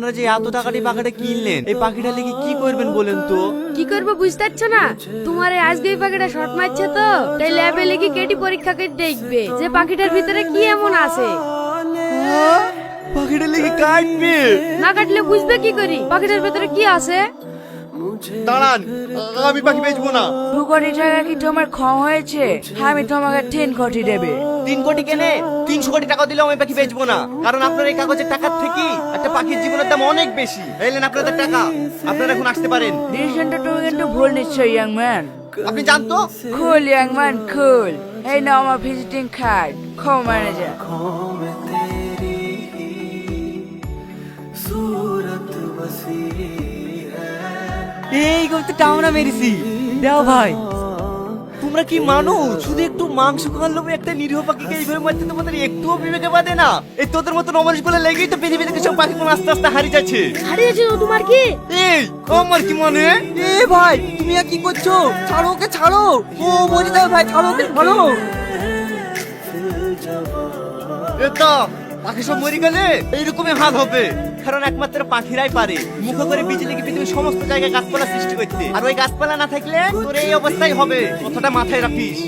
আপনারা যে এত টাকা দিয়ে পাখিটা কিনলেন এই পাখিটা লেগে কি করবেন বলেন তো? কি করব বুঝতে পারছ না? তোমার এই আজকে এই পাখিটা শর্ট মারছে তো তাই ল্যাবে লিখে কেটি পরীক্ষা করে দেখবে যে পাখিটার ভিতরে কি এমন আছে। হ্যাঁ? পাখিটা লেগে কাটবে। না কাটলে বুঝবে কি করি? পাখিটার ভিতরে কি আছে? দাঁড়ান আমি পাখি বেচবো না। দু কোটি টাকা কি তোমার কম হয়েছে? আমি তোমাকে তিন কোটি দেবে। তিন কোটি কেনে? তিনশো কোটি টাকা দিলেও আমি পাখি বেচবো না। কারণ আপনার এই কাগজের টাকার থেকে একটা পাখির জীবনের দাম অনেক বেশি। এলেন আপনাদের টাকা। আপনারা এখন আসতে পারেন। ডিসিশনটা তুমি কিন্তু ভুল নিচ্ছ ইয়াং ম্যান আপনি জানতো কুল ইয়াং ম্যান কুল এই নাও আমার ভিজিটিং কার্ড খো ম্যানেজার এই করতে আমরা মেরেছি। দেও ভাই। তোমরা কি মানুষ শুধু একটু মাংস খাওয়ার লোভে একটা নিরীহ পাখিকে এইভাবে মারতে তোমাদের একটুও বিবেকে বাদে না? এই তোদের মতো নমজগুলো লেগেই তো পৃথিবী থেকে সব পাখি আস্তে আস্তে হারিয়ে যাচ্ছে। হারিয়েছে তো তোমার কি? এই আমার কি মানে? এ ভাই তুমি আর কি করছ? ছাড়ো ওকে ছাড়ো। ও মরে যাবে ভাই ছাড়ো ওকে ছাড়ো। এটা পাখি সব মরে গেলে এইরকমই হাল হবে। কারণ একমাত্র পাখিরাই পারে। মুখ করে বিজে কি পৃথিবীর সমস্ত জায়গায় গাছপালা সৃষ্টি করতে। আর ওই গাছপালা না থাকলে তোর এই অবস্থাই হবে। কথাটা মাথায় রাখিস।